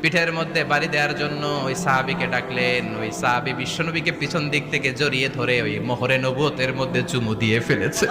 পিঠের মধ্যে বাড়ি দেওয়ার জন্য ওই সাহাবিকে ডাকলেন, ওই সাহাবি বিশ্বনবীকে পিছন দিক থেকে জড়িয়ে ধরে ওই মোহরে নবুয়তের মধ্যে চুমু দিয়ে ফেলেছে।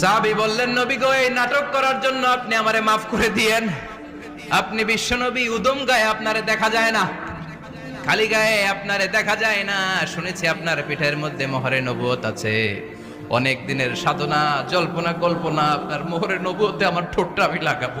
সাহাবি বললেন, নবী গো, এই নাটক করার জন্য আপনি আমারে মাফ করে দিয়েন। আপনি বিশ্বনবী উদম গায়ে আপনারে দেখা যায় না, খালি গায়ে আপনারে দেখা যায় না। শুনেছি আপনার পিঠের মধ্যে মোহরে নবুয়ত আছে। অনেক দিনের সাধনা, জল্পনা কল্পনা, আপনার মোহরে নবুয়তে আমার ঠোঁটটা আমি লাগাবো।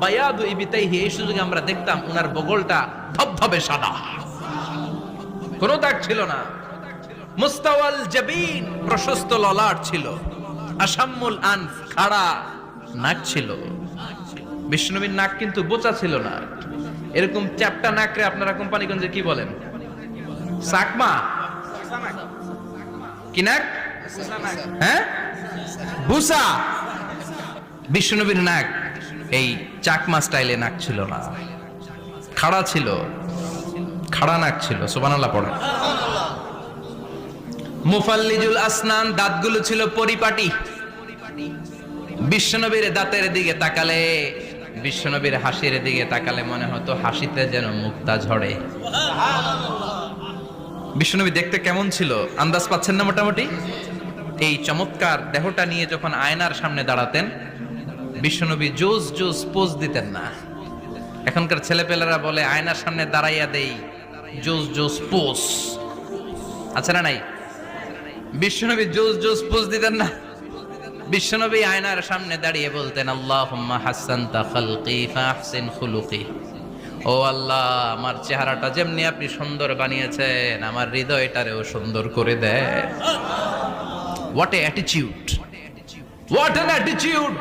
বায়াদু ইবিতাইহি, এই সুযোগে আমরা দেখতাম ওনার বগলটা ধবধবে সাদা। কোনো দাগ ছিল না। মুস্তাওয়াল জাবিন প্রশস্ত ললাট ছিল। আসাম্মুল আনফ খাড়া নাক ছিল। বিষ্ণুবীর নাক কিন্তু বোচা ছিল না। এরকম চ্যাপটা নাকরে আপনারা কোম্পানিগঞ্জে কি বলেন? সাকমা? কি নাক? হ্যাঁ? বুসা। বিষ্ণুবীর নাক। এই চাকমা স্টাইলে নাক ছিল না। খাড়া ছিল। খাড়া নাক ছিল সোবানাল্লাহ পড়ে মুফাল্লিজুল আসনান, দাঁতগুলো ছিল পরিপাটি। বিশ্বনবীর দাঁতের দিকে তাকালে, বিশ্বনবীর হাসির দিকে তাকালে মনে হতো হাসিতে যেন মুক্তা ঝরে। বিশ্বনবী দেখতে কেমন ছিল? আন্দাজ পাচ্ছেন না মোটামুটি? এই চমৎকার দেহটা নিয়ে যখন আয়নার সামনে দাঁড়াতেন বিশ্বনবী জোস জোস পোজ দিতেন না। এখনকার ছেলেপেলেরা বলে, আয়নার সামনে দাঁড়াইয়া দেই, জোস জোস পোজ। আছে না নাই? বিশ্বনবী জোস জোস পোজ দিতেন না। বিশ্বনবী আয়নার সামনে দাঁড়িয়ে বলতেন, আল্লাহুম্মা হাসানতা খালকি ফাহসিন খুলুকি। ও আল্লাহ, আমার চেহারাটা যেমনি আপনি সুন্দর বানিয়েছেন, আমার হৃদয়টারেও সুন্দর করে দেয় what a attitude what an attitude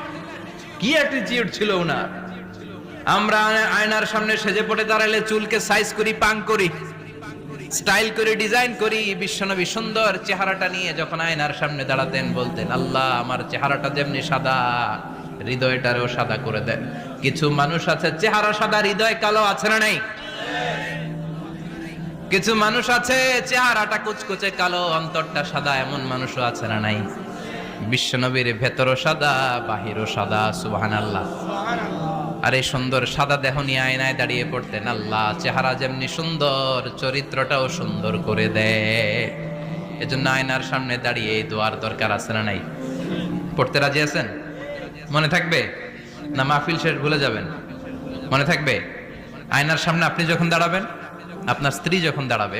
কি অ্যাটিটিউড ছিল ওনার? আমরা আয়নার সামনে সেজে পড়ে দাঁড়ালে চুলকে সাইজ করি, পাং করি স্টাইল করে ডিজাইন করি, বিশ্বনবী সুন্দর চেহারাটা নিয়ে যখন আয়নার সামনে দাঁড়াতেন বলতেন, আল্লাহ, আমার চেহারাটা যেমনি সাদা, হৃদয়টারও সাদা করে দেন। কিছু মানুষ আছে, চেহারা সাদা, হৃদয় কালো আছে না নাই? কিছু মানুষ আছে, চেহারাটা কুচকুচে কালো, অন্তরটা সাদা, এমন মানুষও আছে না নাই? বিশ্বনবীর ভেতরও সাদা বাহিরও সাদা সুবাহান আল্লাহ আর এই সুন্দর সাদা দেহ নিয়ে আয়নায় দাঁড়িয়ে পড়তেন আল্লাহ চেহারা যেমনি সুন্দর চরিত্রটাও সুন্দর করে দেয় এজন্য আয়নার সামনে দাঁড়িয়ে এই দোয়ার দরকার আছে না নাই? পড়তে রাজি আছেন? মনে থাকবে? না মাহফিল শেষ ভুলে যাবেন? মনে থাকবে? আয়নার সামনে আপনি যখন দাঁড়াবেন আপনার স্ত্রী যখন দাঁড়াবে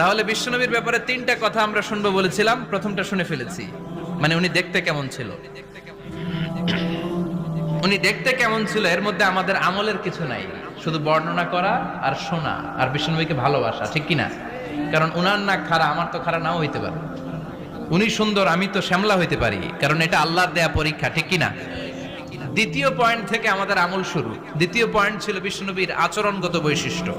তাহলে বিশ্বনবীর ব্যাপারে তিনটা কথা আমরা শুনব বলেছিলাম। প্রথমটা শুনে ফেলেছি। মানে উনি দেখতে কেমন ছিল? উনি দেখতে কেমন ছিল এর মধ্যে আমাদের আমলের কিছু নাই। শুধু বর্ণনা করা আর শোনা। আর বিশ্বনবীকে ভালোবাসা, ঠিক কিনা? কারণ উনার না খারা, আমার তো খারা নাও হইতে পারে। উনি সুন্দর, আমি তো শ্যামলা হইতে পারি। কারণ এটা আল্লাহর দেয়া পরীক্ষা, ঠিক কিনা? দ্বিতীয় পয়েন্ট থেকে আমাদের আমল শুরু। দ্বিতীয় পয়েন্ট ছিল বিষ্ণুনবীর আচরণগত বৈশিষ্ট্য।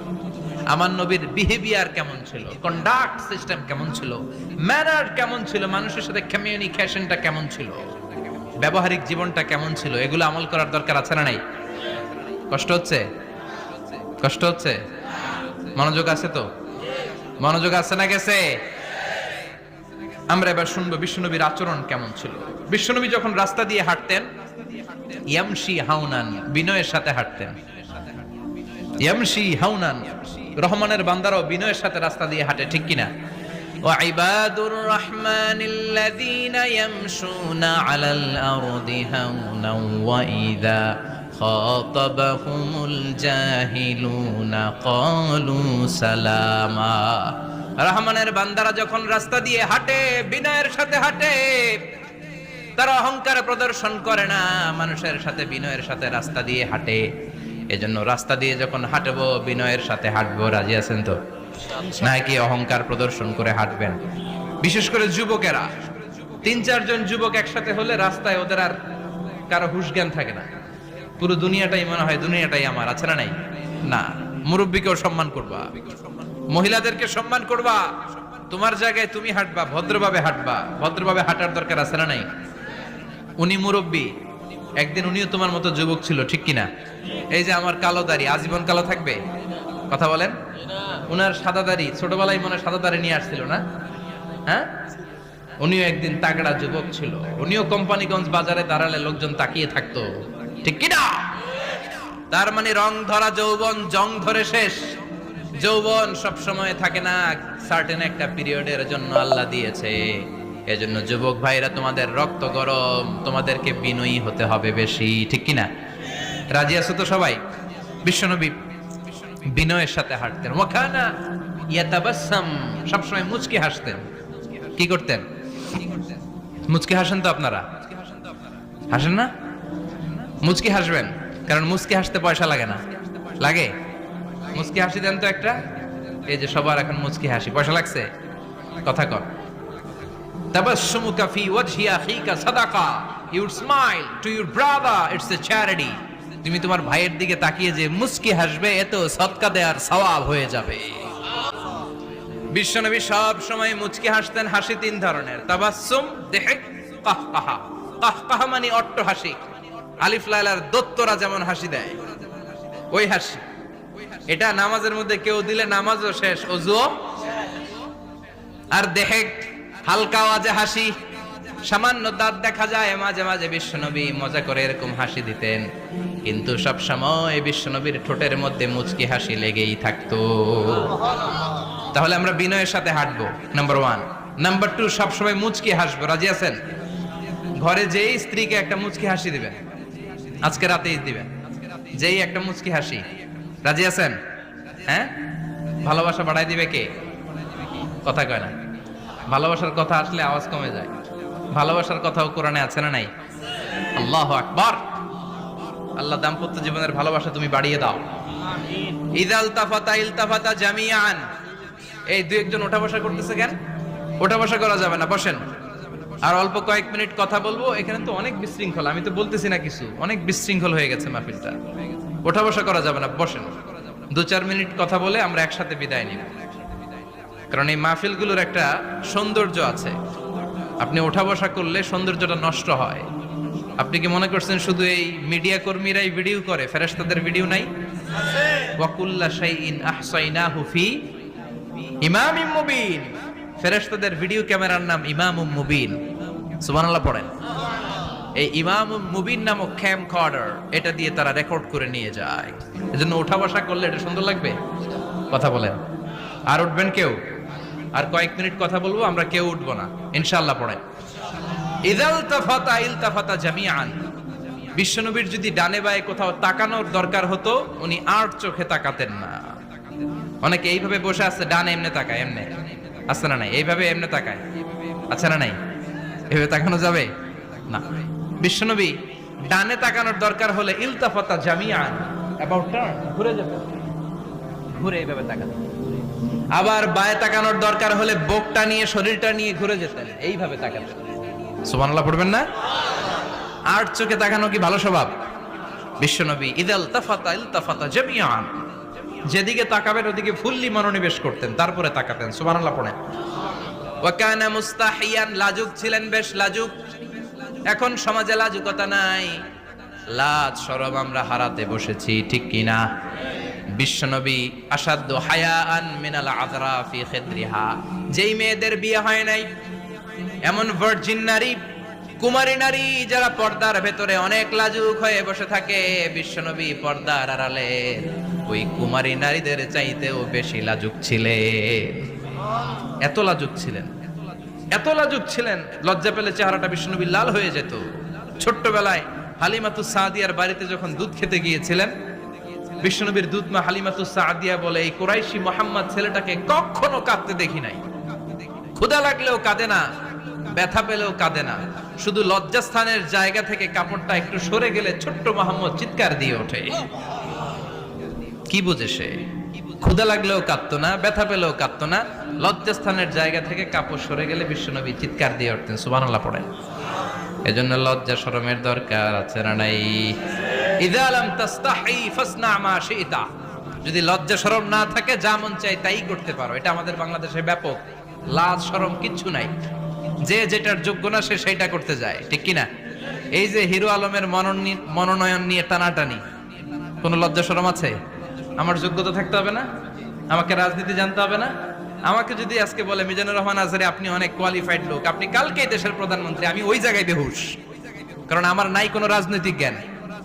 আমার নবীর বিহেভিয়ার কেমন ছিল? কন্ডাক্ট সিস্টেম কেমন ছিল? ম্যানার কেমন ছিল? মানুষের সাথে কমিউনিকেশনটা কেমন ছিল? ব্যবহারিক জীবনটা কেমন ছিল? এগুলো আমল করার দরকার আছে না নাই? কষ্ট হচ্ছে? কষ্ট হচ্ছে? মনোযোগ আছে তো? মনোযোগ আছে না গেছে? আমরা এবার শুনব বিশ্বনবীর আচরণ কেমন ছিল। বিশ্বনবী যখন রাস্তা দিয়ে হাঁটতেন, ইয়ামশি হাউনান বিনয়ের সাথে হাঁটতেন। ইয়ামশি হাউনান রহমানের বান্দারাও বিনয়ের সাথে রাস্তা দিয়ে হাঁটে ঠিক কিনা وعباد الرحمن الذين يمشون على الأرض هونا وإذا خاطبهم الجاهلون قالوا سلاما রহমানের বান্দারা যখন রাস্তা দিয়ে হাঁটে বিনয়ের সাথে হাঁটে তারা অহংকার প্রদর্শন করে না মানুষের সাথে বিনয়ের সাথে রাস্তা দিয়ে হাঁটে এজন্য রাস্তা দিয়ে যখন হাঁটবো বিনয়ের সাথে হাঁটবো রাজি আছেন তো? নাকি অহংকার প্রদর্শন করে হাঁটবেন? বিশেষ করে যুবকেরা। তিন চারজন যুবক একসাথে হলে রাস্তায় ওদের আর কারও হুশ জ্ঞান থাকে না। পুরো দুনিয়াটাই মনে হয় দুনিয়াটাই আমার আছে না নাই? না। মুরব্বীকেও সম্মান করবা। মহিলাদেরকে সম্মান করবা। তোমার জায়গায় তুমি হাঁটবা ভদ্রভাবে হাঁটবা। ভদ্রভাবে হাঁটার দরকার আছে না নাই? উনি মুরব্বী। একদিন উনিও তোমার মতো যুবক ছিল, ঠিক কিনা? এই যে আমার কালো দাড়ি, আজীবন কালো থাকবে? কথা বলেন। উনার সাদা দাড়ি, ছোটবেলায় মনে সাদা দাড়ি নিয়ে আসছিল না? হ্যাঁ? উনিও একদিন তাগড়া যুবক ছিল। উনিও কোম্পানিগঞ্জ বাজারে দাঁড়ালে লোকজন তাকিয়ে থাকতো। ঠিক কিনা? তার মানে রং ধরা যৌবন, জং ধরে শেষ। যৌবন সব সময় থাকে না সার্টেন একটা পিরিয়ডের জন্য আল্লাহ দিয়েছে। এজন্য যুবক ভাইরা, তোমাদের রক্ত গরম, তোমাদেরকে বিনয়ী হতে হবে বেশি, ঠিক কিনা? রাজি আছো তো সবাই? বিশ্বনবী বিনয়ের সাথে হাঁটতেন। ওখানা ইয়াতাবাসাম সবসময় মুচকি হাসতেন। কি করতেন? মুচকি হাসেন তো আপনারা? হাসেন না? মুচকি হাসবেন, কারণ মুচকি হাসতে পয়সা লাগে না। লাগে? মুচকি হাসি দেন তো একটা? এই যে সবার এখন মুচকি হাসি, পয়সা লাগছে? কথা কর তাবাসসুমুকা ফি ওয়াজহি আখিকা সাদাকা। You smile to your brother it's a charity তুমি তোমার ভাইয়ের দিকে তাকিয়ে যে মুস্কি হাসবে এত সৎকা দেয়ার সওয়াব হয়ে যাবে। বিশ্বনবী সব সময় মুচকি হাসতেন, হাসি তিন ধরনের। তাবাসসুম দেহেক কাহকাহা। কাহকাহা মানে অট্ট হাসি। আলিফ লাইলার দত্তরা যেমন হাসি দেয়, ওই হাসি। এটা নামাজের মধ্যে কেউ দিলে নামাজও শেষ, অজুও আর দেহেক হালকা আওয়াজে হাসি। সামান্য দাঁত দেখা যায়, মাঝে মাঝে বিশ্বনবী মজা করে এরকম হাসি দিতেন। কিন্তু সব সময় বিশ্বনবীর ঠোঁটের মধ্যে মুচকি হাসি লেগেই থাকতো। তাহলে আমরা বিনয়ের সাথে হাঁটবো নাম্বার ওয়ান নাম্বার টু সবসময় মুচকি হাসবো, রাজি আছেন? ঘরে যেই স্ত্রীকে একটা মুচকি হাসি দিবেন, আজকে রাতেই দিবেন, যেই একটা মুচকি হাসি, রাজি আছেন? হ্যাঁ? ভালোবাসা বাড়াই দিবে কে? কথা কয় না। ভালোবাসার কথা আসলে আওয়াজ কমে যায়। ভালোবাসার কথাও কোরআনে আছে না নাই? আল্লাহ আকবার। আল্লাহ দাম্পত্য জীবনের ভালোবাসা তুমি বাড়িয়ে দাও। ইদাল তাফাতা ইলতাফাতা জামিয়ান এই একজন ওঠা বসা করতেছে কেন? ওঠা বসা করা যাবে না, বসেন। আর অল্প কয়েক মিনিট কথা বলব, এখানে তো অনেক বিশৃঙ্খল, আমি তো বলতেছি না কিছু। অনেক বিশৃঙ্খল হয়ে গেছে মাহফিলটা ওঠা বসা করা যাবে না, বসেন। দু চার মিনিট কথা বলে আমরা একসাথে বিদায় নিব। কারণ এই মাহফিলগুলোর একটা সৌন্দর্য আছে। আপনি ওঠা বসা করলে সৌন্দর্যটা নষ্ট হয়। আপনি কি মনে করছেন শুধু এই মিডিয়া কর্মীরাই ভিডিও করে, ফেরেশতাদের ভিডিও নাই? ইমামিম মুবিন। ফেরেশতাদের ভিডিও ক্যামেরার নাম ইমামুম মুবিন। এই কর্ডার এটা দিয়ে তারা রেকর্ড করে নিয়ে যায়। করলে এটা সুন্দর লাগবে? কথা বলেন। আর উঠবেন কেউ? আর কয়েক মিনিট কথা বলব, আমরা কেউ উঠবো না। ইনশাল্লাহ পড়েন ইদাল তাফাতা ইল তাফাতা জামিআন। বিশ্বনবীর যদি ডানে বায়ে কোথাও তাকানোর দরকার হতো, উনি আর চোখে তাকাতেন না। অনেকে এইভাবে বসে আছে, ডানে এমনে তাকায়, এমনে। আছে না নাই? এইভাবে এমনে তাকায়? আছে না নাই? এভাবে তাকানো যাবে? না। বিশ্বনবী ডানে তাকানোর দরকার হলে ইলতাফাতা জামিয়ান অ্যাবাউট টার্ন ঘুরে যাবে ঘুরে এইভাবে তাকাতেন আবার বায়ে তাকানোর দরকার হলে বুকটা নিয়ে শরীরটা নিয়ে ঘুরে যেতেন এইভাবে তাকাতেন সুবহানাল্লাহ পড়বেন না? আর চোখে তাকানো কি ভালো স্বভাব? বিশ্বনবী ইদাল তাফাতা ইল তাফাতা জামিয়ান যেদিকে তাকাবেন ওদিকে ফুল্লি মনোনিবেশ করতেন তারপরে তাকাতেন। সুবহানাল্লাহ পড়েন। ওয়া কানা মুস্তাহিয়ান লাজুক ছিলেন বেশ লাজুক। এখন সমাজে লাজুকতা নাই। লাজ সরব আমরা হারাতে বসেছি ঠিক কিনা? বিশ্বনবী আসাদ্দ হায়াআন মিনাল আযরা ফি খিদ্রিহা। যেই মেয়েদের বিয়ে হয় নাই, এমন ভার্জিন নারী, কুমারী নারী যারা পর্দার ভেতরে অনেক লাজুক হয়ে বসে থাকে, বিশ্বনবী পর্দার আড়ালে ওই কুমারী নারীদের চাইতেও বেশি লাজুক ছিলেন। এত লাজুক ছিলেন, এত লাজুক ছিলেন, লজ্জা পেলে চেহারাটা বিষ্ণুবী লাল হয়ে যেত। ছোট্টবেলায় হালিমাতু সাদিয়ার বাড়িতে যখন দুধ খেতে গিয়েছিলেন বিষ্ণুনবীর দুধ মা হালিমাতু সাদিয়া বলে, এই কোরাইশি মোহাম্মদ ছেলেটাকে কখনো কাঁদতে দেখি নাই। ক্ষুদা লাগলেও কাঁদে না, ব্যথা পেলেও কাঁদে না। শুধু লজ্জাস্থানের জায়গা থেকে কাপড়টা একটু সরে গেলে ছোট্ট মোহাম্মদ চিৎকার দিয়ে ওঠে। কি বুঝে সে? ক্ষুদা লাগলেও কাঁদতো না, ব্যথা পেলেও কাঁদতো না। লজ্জাস্থানের জায়গা থেকে কাপড় সরে গেলে বিশ্বনবী চিৎকার দিয়ে উঠতেন, সুবহানাল্লাহ পড়েন। এজন্য লজ্জা শরমের দরকার আছে না নাই? ইদা লাম তাস্তাহি ফাসনা মা শিতা। যদি লজ্জা শরম না থাকে, যা মন চাই তাই করতে পারো। এটা আমাদের বাংলাদেশে ব্যাপক। লাজ, শরম কিচ্ছু নাই। যে যেটার যোগ্য না, সে সেইটা করতে যায়। ঠিক কিনা? এই যে হিরো আলমের মনোনয়ন নিয়ে টানাটানি। কোনো লজ্জা শরম আছে? আমার যোগ্যতা থাকতে হবে না? আমাকে রাজনীতি জানতে হবে না? আমাকে যদি আজকে বলে, মিজানুর রহমান আজহারি, আপনি অনেক কোয়ালিফাইড লোক। আপনি কালকেই দেশের প্রধানমন্ত্রী। আমি ওই জায়গায় বেহুশ। কারণ আমার নাই কোনো রাজনৈতিক জ্ঞান।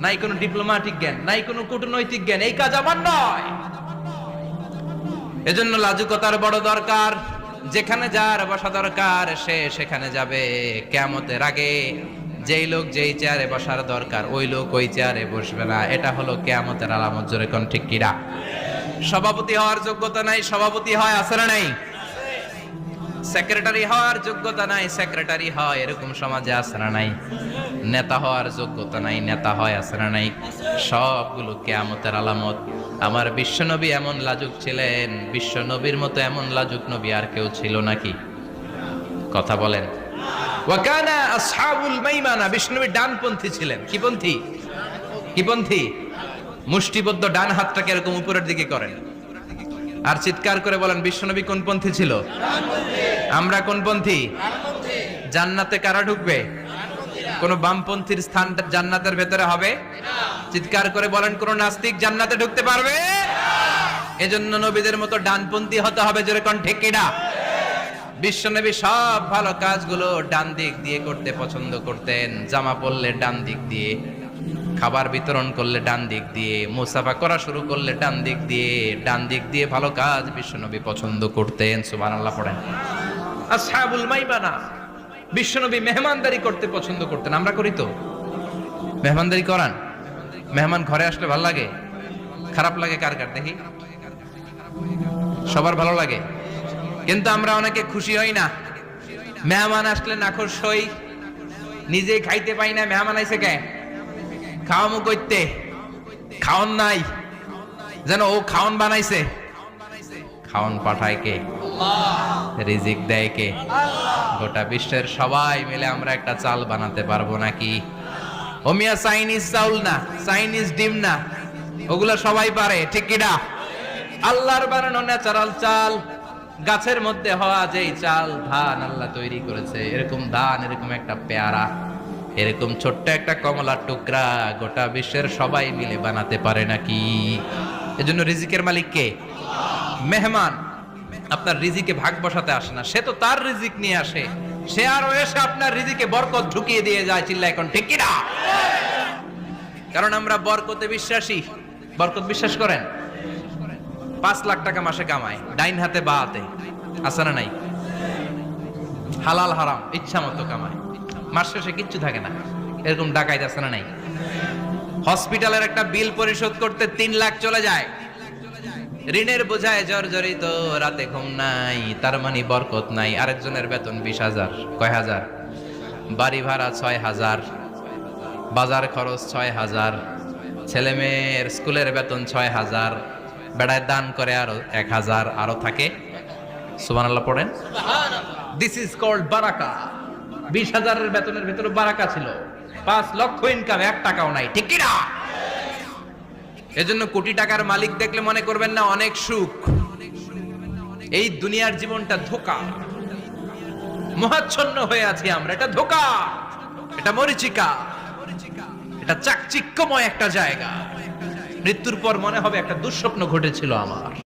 নাই কোনো ডিপ্লোম্যাটিক জ্ঞান, নাই কোনো কূটনৈতিক জ্ঞান, এই কাজ আমার নয়। এজন্য লাজুকতার বড় দরকার, যেখানে যার বসা দরকার, সে সেখানে যাবে কেমতের আগে। যেই লোক যেই চেয়ারে বসার দরকার, ওই লোক ওই চেয়ারে বসবে না। এটা হলো কেয়ামতের আলামত, জোরে কোন ঠিক কিরা সভাপতি হওয়ার যোগ্যতা নাই, সভাপতি হয় না নাই? সেক্রেটারি হওয়ার যোগ্যতা নাই, সেক্রেটারি হয়, এরকম সমাজে না নাই? নেতা হওয়ার যোগ্যতা নাই, নেতা হয় না নাই? সবগুলো কেয়ামতের আলামত। আমার বিশ্বনবী এমন লাজুক ছিলেন, বিশ্বনবীর মতো এমন লাজুক নবী আর কেউ ছিল নাকি? কথা বলেন। ওয়াকানা আসহাবুল মাইমানা বিষ্ণুবী ডানপন্থী ছিলেন। কি পন্থী? কি পন্থী? মুষ্টিবদ্ধ ডান হাতটাকে এরকম উপরের দিকে করেন। আর চিৎকার করে বলেন, বিশ্বনবী কোন পন্থী ছিল? আমরা কোন পন্থী? জান্নাতে কারা ঢুকবে? কোন বামপন্থীর স্থান জান্নাতের ভেতরে হবে? চিৎকার করে বলেন, কোন নাস্তিক জান্নাতে ঢুকতে পারবে? এজন্য নবীদের মতো ডানপন্থী হতে হবে, জোরে কোন ঠেকিডা বিশ্বনবী সব ভালো কাজগুলো ডান দিক দিয়ে করতে পছন্দ করতেন, জামা পরলে ডান দিক দিয়ে। খাবার বিতরণ করলে ডান দিক দিয়ে, মুসাফা করা শুরু করলে ডান দিক দিয়ে, ডান দিক দিয়ে ভালো কাজ বিশ্বনবী পছন্দ করতেন, সুবহানাল্লাহ পড়েন। আসহাবুল মাইবানা বিশ্বনবী মেহমানদারি করতে পছন্দ করতেন, আমরা করি তো। মেহমানদারি করান? মেহমান ঘরে আসলে ভালো লাগে? খারাপ লাগে কার কার? দেখি। সবার ভালো লাগে? কিন্তু আমরা অনেকে খুশি হই না। মেহমান আসলে নাখোশ হই। নিজে খাইতে পাই না, মেহমান আইসে কে খাওয়ামু কইতে। খাওন নাই। যেন ও খাওন বানাইছে। খাওন পাঠায় কে? রিজিক দেয় কে? গোটা বিশ্বের সবাই মিলে আমরা একটা চাল বানাতে পারব নাকি? ওমিয়া চাইনিজ চাউল না, চাইনিজ ডিম না। ওগুলা সবাই পারে, ঠিক কিনা আল্লাহর বানানো ন্যাচারাল চাল, গাছের মধ্যে হওয়া যেই চাল, ধান আল্লাহ তৈরি করেছে। এরকম ধান, এরকম একটা পেয়ারা। এরকম ছোট্ট একটা কমলার টুকরা গোটা বিশ্বের সবাই মিলে বানাতে পারে নাকি? এজন্য রিজিকের মালিক কে? মেহমান। আপনার রিজিকে ভাগ বসাতে আসে না। সে তো তার রিজিক নিয়ে আসে। সে আরও এসে আপনার রিজিকে বরকত ঢুকিয়ে দিয়ে যায় চিল্লা এখন ঠিক কিনা? কারণ আমরা বরকতে বিশ্বাসী। বরকত বিশ্বাস করেন? পাঁচ লাখ টাকা মাসে কামায় ডাইন হাতে বা হাতে। আছে না নাই? হালাল হারাম, ইচ্ছা মতো কামায় মাস শেষে কিচ্ছু থাকে না। এরকম ডাকাইতে আছে না নাই? হসপিটালের একটা বিল পরিশোধ করতে তিন লাখ চলে যায়। ঋণের বোঝায় জর্জরিত, রাতে ঘুম নাই, তার মানে বরকত নাই। আরেকজনের বেতন বিশ হাজার, কয় হাজার? বাড়ি ভাড়া ছয় হাজার, বাজার খরচ ছয় হাজার, ছেলে মেয়ের স্কুলের বেতন ছয় হাজার, বেড়ায় দান করে আরও এক হাজার, আরও থাকে। সুবান আল্লাহ পড়েন। দিস ইজ কল্ড বারাকা। বিশ হাজারের বেতনের ভেতরে বারাকা ছিল। পাঁচ লক্ষ ইনকাম এক টাকাও নাই। ঠিক কিনা? এজন্য কোটি টাকার মালিক দেখলে মনে করবেন না, অনেক সুখ। এই দুনিয়ার জীবনটা ধোকা। মহাচ্ছন্ন হয়ে আছি আমরা, এটা ধোকা। এটা মরিচিকা। এটা চাকচিক্যময় একটা জায়গা। মৃত্যুর পর মনে হবে একটা দুঃস্বপ্ন ঘটেছিল আমার।